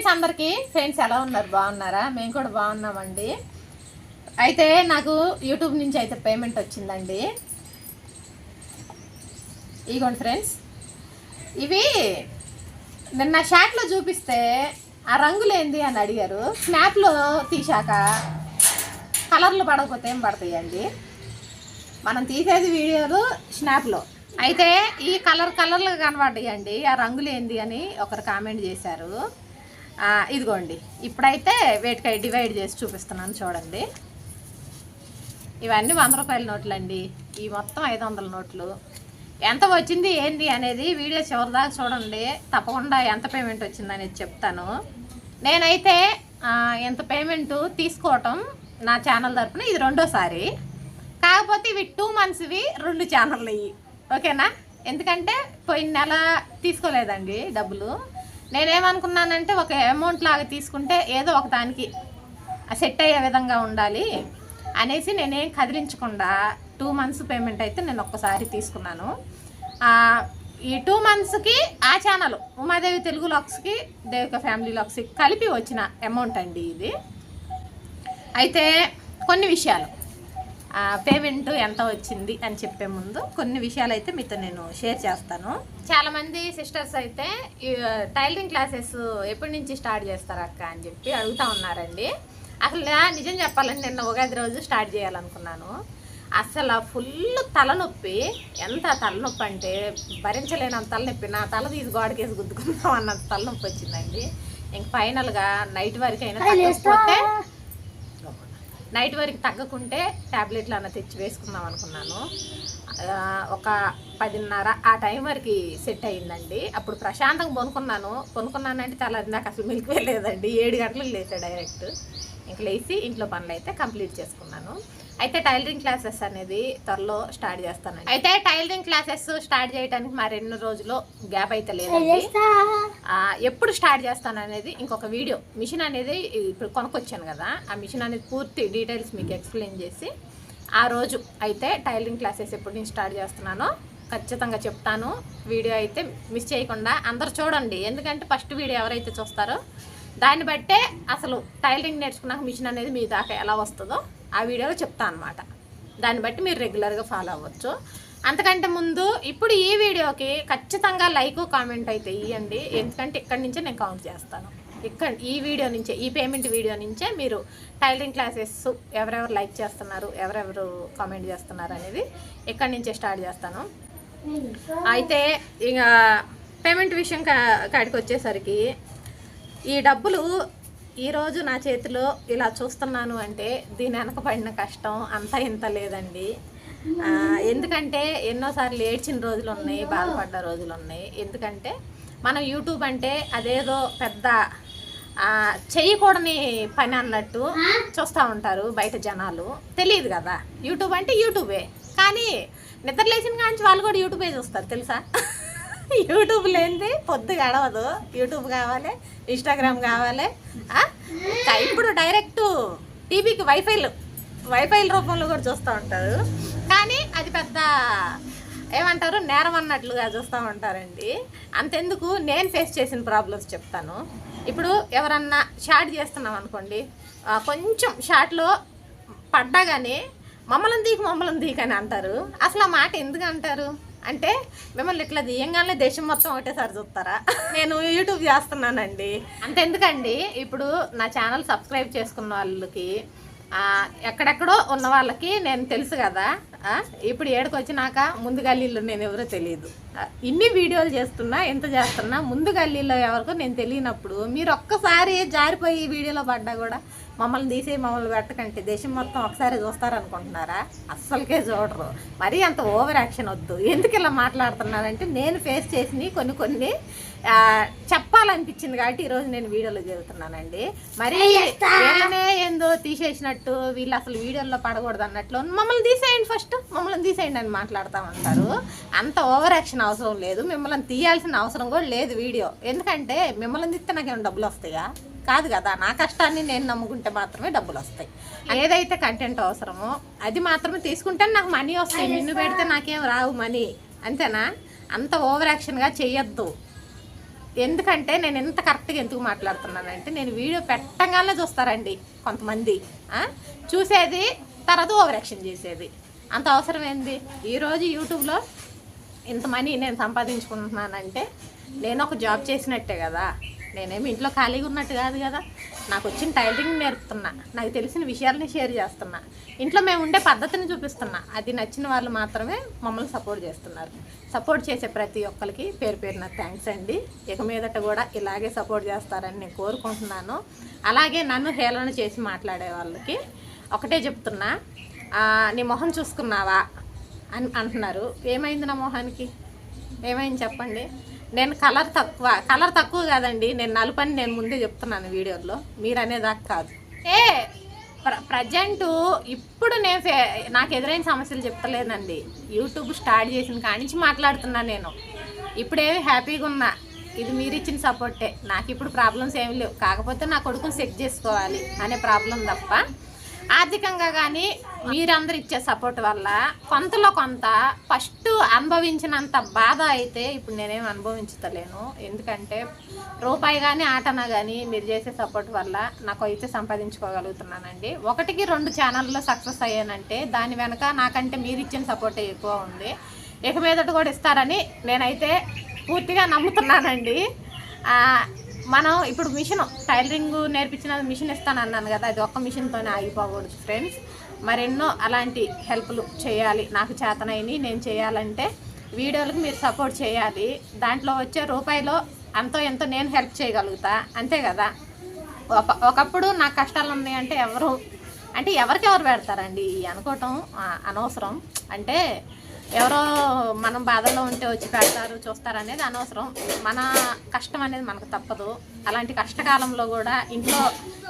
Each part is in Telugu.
ఫ్రెండ్స్ అందరికీ. ఫ్రెండ్స్ ఎలా ఉన్నారు? బాగున్నారా? మేము కూడా బాగున్నామండి. అయితే నాకు యూట్యూబ్ నుంచి అయితే పేమెంట్ వచ్చిందండి. ఇగోండి ఫ్రెండ్స్ ఇవి నిన్న షాట్లో చూపిస్తే ఆ రంగులేంది అని అడిగారు. స్నాప్లో తీశాక కలర్లు పడకపోతే ఏం పడతాయండి? మనం తీసేది వీడియోలు స్నాప్లో అయితే ఈ కలర్ కలర్లు కనబడ్డాయండి. ఆ రంగులు ఏంది అని ఒకరు కామెంట్ చేశారు. ఇదిగోండి. ఇప్పుడైతే వేటికై డివైడ్ చేసి చూపిస్తున్నాను చూడండి. ఇవన్నీ వంద రూపాయల నోట్లు అండి ఈ మొత్తం ఐదు వందల నోట్లు. ఎంత వచ్చింది ఏంటి అనేది వీడియో చివరిదాకా చూడండి. తప్పకుండా ఎంత పేమెంట్ వచ్చింది అనేది చెప్తాను. నేనైతే ఎంత పేమెంట్ తీసుకోవటం నా ఛానల్ తరఫున ఇది రెండోసారి. కాకపోతే ఇవి టూ మంత్స్వి రెండు ఛానళ్ళు ఇవి. ఓకేనా? ఎందుకంటే పోయిన నెల తీసుకోలేదండి డబ్బులు. నేనేమనుకున్నానంటే ఒక అమౌంట్ లాగా తీసుకుంటే ఏదో ఒక దానికి సెట్ అయ్యే విధంగా ఉండాలి అనేసి నేనేం కదిలించకుండా టూ మంత్స్ పేమెంట్ అయితే నేను ఒక్కసారి తీసుకున్నాను. ఈ టూ మంత్స్కి ఆ ఛానల్ ఉమాదేవి తెలుగు లాక్స్కి దేవిక ఫ్యామిలీ లాక్స్కి కలిపి వచ్చిన అమౌంట్ అండి ఇది. అయితే కొన్ని విషయాలు. పేమెంట్ ఎంత వచ్చింది అని చెప్పే ముందు కొన్ని విషయాలు అయితే మీతో నేను షేర్ చేస్తాను. చాలా మంది సిస్టర్స్ అయితే ఈ టైలరింగ్ క్లాసెస్ ఎప్పటి నుంచి స్టార్ట్ చేస్తారు అక్క అని చెప్పి అడుగుతా ఉన్నారండి. అసలు నిజం చెప్పాలంటే నిన్న ఉగాది రోజు స్టార్ట్ చేయాలనుకున్నాను. అసలు ఫుల్ తలనొప్పి. ఎంత తలనొప్పి అంటే భరించలేనంత తలనొప్పి. నా తల తీసి గోడకేసి గుద్దుకుందాం అన్నంత తలనొప్పి వచ్చిందండి. ఇంక ఫైనల్గా నైట్ వరకు అయినా తగ్గకపోతే నైట్ వరకు తగ్గకుంటే ట్యాబ్లెట్లు అన్న తెచ్చి వేసుకుందాం అనుకున్నాను. ఒక పదిన్నర ఆ టైం వరకు సెట్ అయిందండి అప్పుడు ప్రశాంతంగా కొనుక్కున్నాను కొనుక్కున్నానంటే చాలా నాకు అసలు మిల్క్ లేదండి ఏడు గంటలకు లేచా డైరెక్ట్. ఇంక లేచి ఇంట్లో పనులు అయితే కంప్లీట్ చేసుకున్నాను. అయితే టైలరింగ్ క్లాసెస్ అనేది త్వరలో స్టార్ట్ చేస్తానండి. అయితే టైలరింగ్ క్లాసెస్ స్టార్ట్ చేయడానికి మరి ఎన్ని రోజులు గ్యాప్ అయితే లేదండి. ఎప్పుడు స్టార్ట్ చేస్తాను అనేది ఇంకొక వీడియో. మిషన్ అనేది ఇప్పుడు కొనుక్కొచ్చాను కదా ఆ మిషన్ అనేది పూర్తి డీటెయిల్స్ మీకు ఎక్స్ప్లెయిన్ చేసి ఆ రోజు అయితే టైలరింగ్ క్లాసెస్ ఎప్పుడు నేను స్టార్ట్ చేస్తున్నానో ఖచ్చితంగా చెప్తాను. వీడియో అయితే మిస్ చేయకుండా అందరు చూడండి. ఎందుకంటే ఫస్ట్ వీడియో ఎవరైతే చూస్తారో దాన్ని బట్టే అసలు టైలరింగ్ నేర్చుకున్నాక మిషన్ అనేది మీ దాకా ఎలా వస్తుందో ఆ వీడియోలో చెప్తాను అనమాట దాన్ని బట్టి మీరు రెగ్యులర్గా ఫాలో అవ్వచ్చు. అంతకంటే ముందు ఇప్పుడు ఈ వీడియోకి ఖచ్చితంగా లైక్ కామెంట్ అయితే ఇవ్వండి ఎందుకంటే ఇక్కడి నుంచే నేను కౌంట్ చేస్తాను. ఇక్కడ ఈ వీడియో నుంచే ఈ పేమెంట్ వీడియో నుంచే మీరు టైలరింగ్ క్లాసెస్ ఎవరెవరు లైక్ చేస్తున్నారు ఎవరెవరు కామెంట్ చేస్తున్నారు అనేది ఇక్కడి నుంచే స్టార్ట్ చేస్తాను. అయితే ఇక పేమెంట్ విషయం కా- కాడికి వచ్చేసరికి ఈ డబ్బులు ఈరోజు నా చేతిలో ఇలా చూస్తున్నాను అంటే దీని వెనకబడిన కష్టం అంత ఇంత లేదండి. ఎందుకంటే ఎన్నోసార్లు ఏడ్చిన రోజులు ఉన్నాయి బాధపడ్డ రోజులు ఉన్నాయి. ఎందుకంటే మనం యూట్యూబ్ అంటే అదేదో పెద్ద చేయకూడని పని అన్నట్టు చూస్తూ ఉంటారు బయట జనాలు. తెలియదు కదా. యూట్యూబ్ అంటే యూట్యూబే. కానీ నిద్ర లేచిన కాంచి వాళ్ళు కూడా యూట్యూబే చూస్తారు తెలుసా? యూట్యూబ్ లేనిది పొద్దు గడవదు. యూట్యూబ్ కావాలి ఇన్స్టాగ్రామ్ కావాలి. ఇప్పుడు డైరెక్ట్ టీవీకి వైఫైలు వైఫైల రూపంలో కూడా చూస్తూ ఉంటారు. కానీ అది పెద్ద ఏమంటారు నేరం అన్నట్లుగా చూస్తూ ఉంటారండి. అంతెందుకు? నేను ఫేస్ చేసిన ప్రాబ్లమ్స్ చెప్తాను. ఇప్పుడు ఎవరన్నా షార్ట్ చేస్తున్నాం అనుకోండి కొంచెం షార్ట్లో పడ్డా కానీ మమ్మల్ని దీకి మమ్మల్ని దీకి అని అంటారు. అసలు ఆ మాట ఎందుకు అంటారు? అంటే మిమ్మల్ని ఇట్లా దియంగానే దేశం మొత్తం ఒకటేసారి చూస్తారా? నేను యూట్యూబ్ చేస్తున్నానండి. అంతెందుకండి ఇప్పుడు నా ఛానల్ సబ్స్క్రైబ్ చేసుకున్న వాళ్ళకి ఎక్కడెక్కడో ఉన్న వాళ్ళకి నేను తెలుసు కదా. ఇప్పుడు ఏడుకు వచ్చినాక ముందు గల్లీలో నేను ఎవరో తెలియదు ఇన్ని వీడియోలు చేస్తున్నా ఎంత చేస్తున్నా ముందు గల్లీలో ఎవరికో నేను తెలియనప్పుడు మీరు ఒక్కసారి జారిపోయి వీడియోలో పడ్డా కూడా మమ్మల్ని తీసే మమ్మల్ని పెట్టకంటే దేశం మొత్తం ఒకసారి చూస్తారనుకుంటున్నారా? అస్సలకే చూడరు. మరీ అంత ఓవర్ యాక్షన్ వద్దు. ఎందుకు ఇలా మాట్లాడుతున్నారంటే నేను ఫేస్ చేసినవి కొన్ని కొన్ని చెప్పాలనిపించింది కాబట్టి ఈరోజు నేను వీడియోలో చెబుతున్నానండి మరి వీళ్ళనే ఏందో తీసేసినట్టు వీళ్ళు అసలు వీడియోలో పడకూడదు అన్నట్లు మమ్మల్ని తీసేయండి ఫస్ట్ మమ్మల్ని తీసేయండి అని మాట్లాడుతూ ఉంటారు అంత ఓవర్ యాక్షన్ అవసరం లేదు మిమ్మల్ని తీయాల్సిన అవసరం కూడా లేదు వీడియో. ఎందుకంటే మిమ్మల్ని తీస్తే నాకేమైనా డబ్బులు వస్తాయా? కాదు కదా నా కష్టాన్ని నేను నమ్ముకుంటే మాత్రమే డబ్బులు వస్తాయి. ఏదైతే కంటెంట్ అవసరమో అది మాత్రమే తీసుకుంటే నాకు మనీ వస్తాయి. నిన్ను పెడితే నాకేం రావు మనీ అంతేనా? అంత ఓవర్ యాక్షన్గా చెయ్యొద్దు ఎందుకంటే నేను ఎంత కరెక్ట్గా ఎందుకు మాట్లాడుతున్నానంటే నేను వీడియో పెట్టగానే చూస్తారండి కొంతమంది. చూసేది తర్వాత ఓవర్ యాక్షన్ చేసేది. అంత అవసరం ఏంది? ఈరోజు యూట్యూబ్లో ఇంత మనీ నేను సంపాదించుకుంటున్నానంటే నేను ఒక జాబ్ చేసినట్టే కదా. నేనేమి ఇంట్లో ఖాళీగా ఉన్నట్టు కాదు కదా. నాకు వచ్చిన టైలరింగ్ నేర్పుతున్నా. నాకు తెలిసిన విషయాలని షేర్ చేస్తున్నా. ఇంట్లో మేము ఉండే పద్ధతిని చూపిస్తున్నా. అది నచ్చిన వాళ్ళు మాత్రమే మమ్మల్ని సపోర్ట్ చేస్తున్నారు. సపోర్ట్ చేసే ప్రతి ఒక్కరికి పేరు పేరున థ్యాంక్స్ అండి. ఇక మీదట కూడా ఇలాగే సపోర్ట్ చేస్తారని నేను కోరుకుంటున్నాను. అలాగే నన్ను హేళన చేసి మాట్లాడే వాళ్ళకి ఒకటే చెప్తున్నా. నీ మొహం చూసుకున్నావా? అని అంటున్నారు. ఏమైంది నా మొహానికి? ఏమైంది చెప్పండి? నేను కలర్ తక్కువ కలర్ తక్కువ కాదండి. నేను నలుపని నేను ముందే చెప్తున్నాను వీడియోలో. మీరు అనేదాకా కాదు. ఏ ప్ర ప్రజెంటు ఇప్పుడు నేను ఫే- నాకు ఎదురైన సమస్యలు చెప్తలేనండి. యూట్యూబ్ స్టార్ట్ చేసిన కాడి నుంచి మాట్లాడుతున్నా నేను. ఇప్పుడేమి హ్యాపీగా ఉన్నా. ఇది మీరు ఇచ్చిన సపోర్టే. నాకు ఇప్పుడు ప్రాబ్లమ్స్ ఏమి లేవు. కాకపోతే నా కొడుకుని సెట్ చేసుకోవాలి అనే ప్రాబ్లం తప్ప ఆర్థికంగా కానీ మీరందరు ఇచ్చే సపోర్ట్ వల్ల కొంతలో కొంత ఫస్ట్ అనుభవించినంత బాధ అయితే ఇప్పుడు నేనేం అనుభవించలేను ఎందుకంటే రూపాయి కానీ ఆటన కానీ మీరు చేసే సపోర్ట్ వల్ల నాకు అయితే సంపాదించుకోగలుగుతున్నానండి. ఒకటికి రెండు ఛానల్లో సక్సెస్ అయ్యానంటే దాని వెనక నాకంటే మీరు ఇచ్చిన సపోర్టే ఎక్కువ ఉంది. ఇక మీదట కూడా ఇస్తారని నేనైతే పూర్తిగా నమ్ముతున్నానండి. మనం ఇప్పుడు మిషన్ టైలరింగ్ నేర్పించిన మిషన్ ఇస్తాను అన్నాను కదా అది ఒక్క మిషన్తోనే ఆగిపోకూడదు ఫ్రెండ్స్. మరెన్నో అలాంటి హెల్ప్లు చేయాలి నాకు చేతనైనవి నేను చేయాలంటే వీడియోలకు మీరు సపోర్ట్ చేయాలి. దాంట్లో వచ్చే రూపాయిలో అంతో ఎంతో నేను హెల్ప్ చేయగలుగుతా అంతే కదా? ఒక ఒకప్పుడు నాకు కష్టాలు ఉన్నాయంటే ఎవరు అంటే ఎవరికి ఎవరు పెడతారండి? అనుకోవటం అనవసరం. అంటే ఎవరో మనం బాధల్లో ఉంటే వచ్చి పెడతారు చూస్తారు అనేది అనవసరం. మన కష్టం అనేది మనకు తప్పదు. అలాంటి కష్టకాలంలో కూడా ఇంట్లో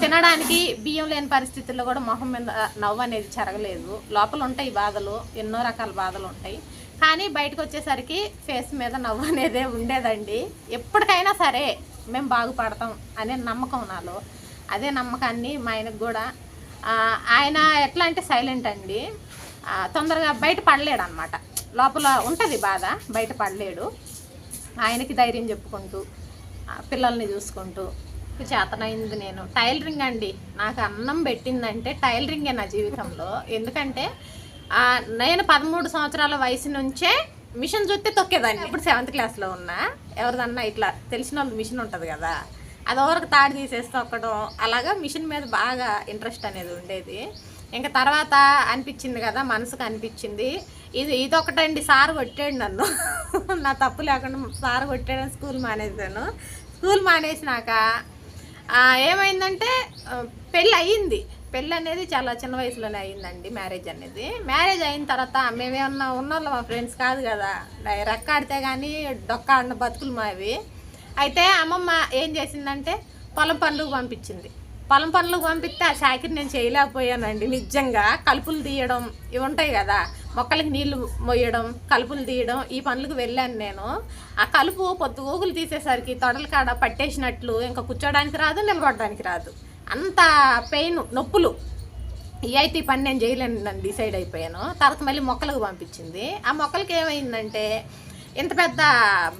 తినడానికి బియ్యం లేని పరిస్థితుల్లో కూడా మొహం మీద నవ్వు అనేది చెరగలేదు లోపల ఉంటాయి బాధలు ఎన్నో రకాల బాధలు ఉంటాయి. కానీ బయటకు వచ్చేసరికి ఫేస్ మీద నవ్వు అనేదే ఉండేదండి. ఎప్పటికైనా సరే మేము బాగుపడతాం అనే నమ్మకం నాలో. అదే నమ్మకాన్ని మా ఆయనకు కూడా. ఆయన ఎట్లా అంటే సైలెంట్ అండి. తొందరగా బయట పడలేడు అనమాట లోపల ఉంటుంది బాధ బయట పడలేడు. ఆయనకి ధైర్యం చెప్పుకుంటూ పిల్లల్ని చూసుకుంటూ. చేతనైంది నేను. టైలరింగ్ అండి. నాకు అన్నం పెట్టిందంటే టైలరింగే నా జీవితంలో. ఎందుకంటే నేను పదమూడు సంవత్సరాల వయసు నుంచే మిషన్ చూస్తే తొక్కేదాన్ని. ఇప్పుడు సెవెంత్ క్లాస్లో ఉన్నా ఎవరిదన్నా ఇట్లా తెలిసిన వాళ్ళు మిషన్ ఉంటుంది కదా అది ఎవరికి తాడు తీసేసి తొక్కడం అలాగా మిషన్ మీద బాగా ఇంట్రెస్ట్ అనేది ఉండేది. ఇంకా తర్వాత అనిపించింది కదా మనసుకు అనిపించింది. ఇది ఇదొకటండి సార్ కొట్టాడు నన్ను. నా తప్పు లేకుండా సార్ కొట్టాడని స్కూల్ మానేసాను స్కూల్ మానేసినాక ఏమైందంటే పెళ్ళి అయ్యింది. పెళ్ళి అనేది చాలా చిన్న వయసులోనే అయ్యిందండి మ్యారేజ్ అనేది. మ్యారేజ్ అయిన తర్వాత మేమేమన్నా ఉన్నోళ్ళం మా ఫ్రెండ్స్ కాదు కదా. రెక్కాడితే కానీ డొక్కాడిన బతుకులు మావి. అయితే అమ్మమ్మ ఏం చేసిందంటే పొలం పనులకు పంపించింది. పొలం పనులకు పంపిస్తే ఆ షాకిర్ నేను చేయలేకపోయానండి. నిజంగా కలుపులు తీయడం ఇవి ఉంటాయి కదా మొక్కలకి నీళ్ళు మొయ్యడం కలుపులు తీయడం ఈ పనులకు వెళ్ళాను నేను. ఆ కలుపు పొద్దు ఊగులు తీసేసరికి తొడల కాడ పట్టేసినట్లు ఇంకా కూర్చోడానికి రాదు నిలబడడానికి రాదు. అంత పెయిన్ నొప్పులు. ఈ అయితే ఈ పని నేను చేయలేను నన్ను డిసైడ్ అయిపోయాను. తర్వాత మళ్ళీ మొక్కలకు పంపించింది. ఆ మొక్కలకి ఏమైందంటే ఇంత పెద్ద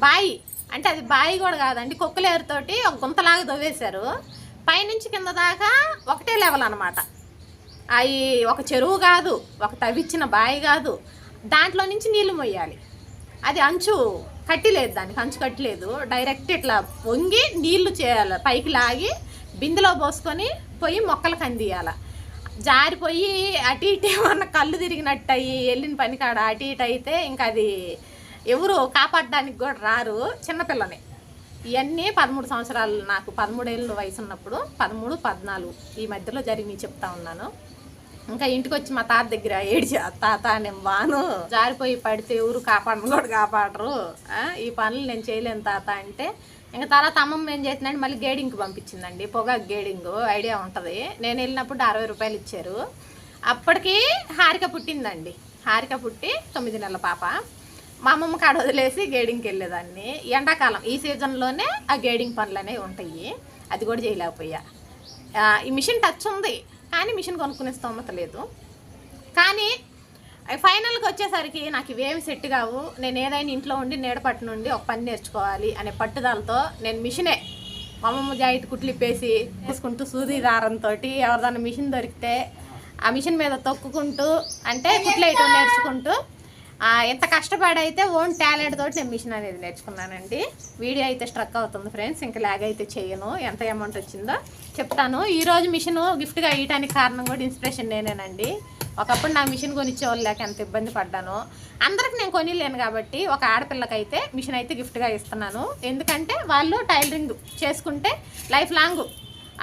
బాయి అంటే అది బాయి కూడా కాదండి కుక్కలేరుతోటి ఒక గుంతలాగా దవ్వేశారు పైనుంచి కింద దాకా ఒకటే లెవెల్ అనమాట అవి ఒక చెరువు కాదు ఒక తవ్విచ్చిన బాయి కాదు దాంట్లో నుంచి నీళ్ళు మొయ్యాలి. అది అంచు కట్టిలేదు దానికి అంచు కట్టలేదు. డైరెక్ట్ ఇట్లా వంగి నీళ్ళు చేయాలి. పైకి లాగి బిందెలో పోసుకొని పోయి మొక్కలకు అందియాల జారిపోయి అటు ఇటు ఏమన్నా కళ్ళు తిరిగినట్టు అయ్యి వెళ్ళిన పని కాడ అటు ఇటు అయితే ఇంకా అది ఎవరు కాపాడడానికి కూడా రారు చిన్నపిల్లని ఇవన్నీ పదమూడు సంవత్సరాలు నాకు పదమూడేళ్ళ వయసు ఉన్నప్పుడు పదమూడు పద్నాలుగు ఈ మధ్యలో జరిగి చెప్తా ఉన్నాను. ఇంకా ఇంటికి వచ్చి మా తాత దగ్గర ఏడిచి తాత నేను వాను జారిపోయి పడితే ఊరు కాపాడను కూడా కాపాడరు. ఈ పనులు నేను చేయలేను తాత అంటే ఇంకా తర్వాత అమ్మమ్మ ఏం చేసిందంటే మళ్ళీ గేడింగ్కి పంపించిందండి. పొగాకు గేడింగ్ ఐడియా ఉంటుంది. నేను వెళ్ళినప్పుడు అరవై రూపాయలు ఇచ్చారు. అప్పటికి హారిక పుట్టిందండి. హారిక పుట్టి తొమ్మిది నెలల పాప. మా అమ్మమ్మ కాడ వదిలేసి గేడింగ్కి వెళ్ళేదాన్ని. ఎండాకాలం ఈ సీజన్లోనే ఆ గేడింగ్ పనులు అనేవి ఉంటాయి. అది కూడా చేయలేకపోయా. ఈ మిషన్ టచ్ ఉంది కానీ మిషన్ కొనుక్కునే స్తోమత లేదు. కానీ ఫైనల్కి వచ్చేసరికి నాకు ఇవేమి సెట్ కావు. నేను ఏదైనా ఇంట్లో ఉండి నీడపట్టు నుండి ఒక పని నేర్చుకోవాలి అనే పట్టుదలతో నేను మిషనే అమ్మమ్మ జాయిట్ కుట్లిప్పేసి తీసుకుంటూ సూది దారంతో ఎవరిదైనా మిషన్ దొరికితే ఆ మిషన్ మీద తొక్కుకుంటూ అంటే కుట్లేయటం నేర్చుకుంటూ ఎంత కష్టపడైతే ఓన్ టాలెంట్ తోటి నేను మిషన్ అనేది నేర్చుకున్నానండి. వీడియో అయితే స్ట్రక్ అవుతుంది ఫ్రెండ్స్ ఇంకా లాగ్ అయితే చేయను. ఎంత అమౌంట్ వచ్చిందో చెప్తాను. ఈరోజు మిషన్ గిఫ్ట్గా ఇవ్వడానికి కారణం కూడా ఇన్స్పిరేషన్ నేనేనండి. ఒకప్పుడు నా మిషన్ కొనిచ్చేవాళ్ళు లేక ఎంత ఇబ్బంది పడ్డాను అందరికి నేను కొనిలేను కాబట్టి ఒక ఆడపిల్లకైతే మిషన్ అయితే గిఫ్ట్గా ఇస్తున్నాను. ఎందుకంటే వాళ్ళు టైలరింగ్ చేసుకుంటే లైఫ్ లాంగ్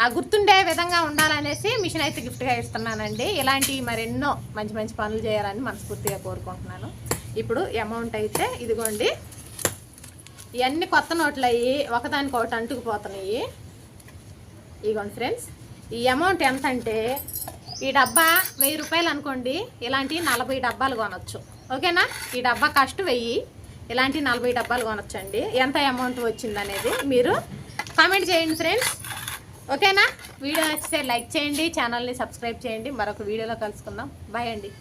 ఆ గుర్తుండే విధంగా ఉండాలనేసి మిషన్ అయితే గిఫ్ట్గా ఇస్తున్నానండి. ఇలాంటి మరెన్నో మంచి మంచి పనులు చేయాలని మనస్ఫూర్తిగా కోరుకుంటున్నాను. ఇప్పుడు అమౌంట్ అయితే ఇదిగోండి. ఇవన్నీ కొత్త నోట్లు అయ్యి ఒకదానికి ఒకటి అంటుకుపోతున్నాయి. ఇదిగోండి ఫ్రెండ్స్ ఈ అమౌంట్ ఎంత అంటే ఈ డబ్బా వెయ్యి రూపాయలు అనుకోండి ఇలాంటి నలభై డబ్బాలు కొనొచ్చు. ఓకేనా? ఈ డబ్బా కాస్ట్ వెయ్యి ఇలాంటి నలభై డబ్బాలు కొనొచ్చు అండి ఎంత అమౌంట్ వచ్చిందనేది మీరు కామెంట్ చేయండి ఫ్రెండ్స్ ఓకేనా? వీడియో నచ్చితే లైక్ చేయండి ఛానల్ని సబ్స్క్రైబ్ చేయండి. మరొక వీడియోలో కలుసుకుందాం. బాయ్ అండి.